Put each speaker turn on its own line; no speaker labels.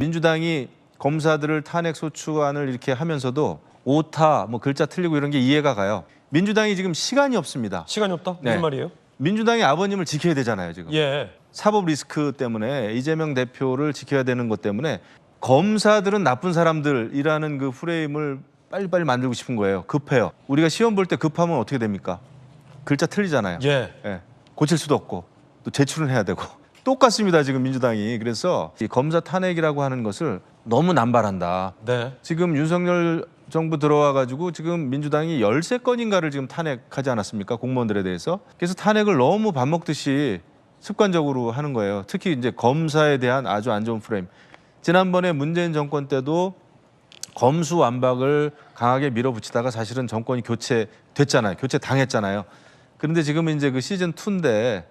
민주당이 검사들을 탄핵 소추안을 이렇게 하면서도 오타 뭐 글자 틀리고 이런 게 이해가 가요. 민주당이 지금 시간이 없습니다.
시간이 없다? 무슨
네.
말이에요?
민주당이 아버님을 지켜야 되잖아요, 지금.
예.
사법 리스크 때문에 이재명 대표를 지켜야 되는 것 때문에 검사들은 나쁜 사람들이라는 그 프레임을 빨리빨리 만들고 싶은 거예요. 급해요. 우리가 시험 볼 때 급하면 어떻게 됩니까? 글자 틀리잖아요.
예.
예. 고칠 수도 없고 또 제출은 해야 되고 똑같습니다 지금 민주당이 그래서 이 검사 탄핵이라고 하는 것을 너무 남발한다
네.
지금 윤석열 정부 들어와 가지고 지금 민주당이 13건인가를 지금 탄핵하지 않았습니까 공무원들에 대해서 그래서 탄핵을 너무 밥 먹듯이 습관적으로 하는 거예요 특히 이제 검사에 대한 아주 안 좋은 프레임 지난번에 문재인 정권 때도 검수 완박을 강하게 밀어붙이다가 사실은 정권이 교체됐잖아요. 교체 당했잖아요. 그런데 지금 이제 그 시즌 2인데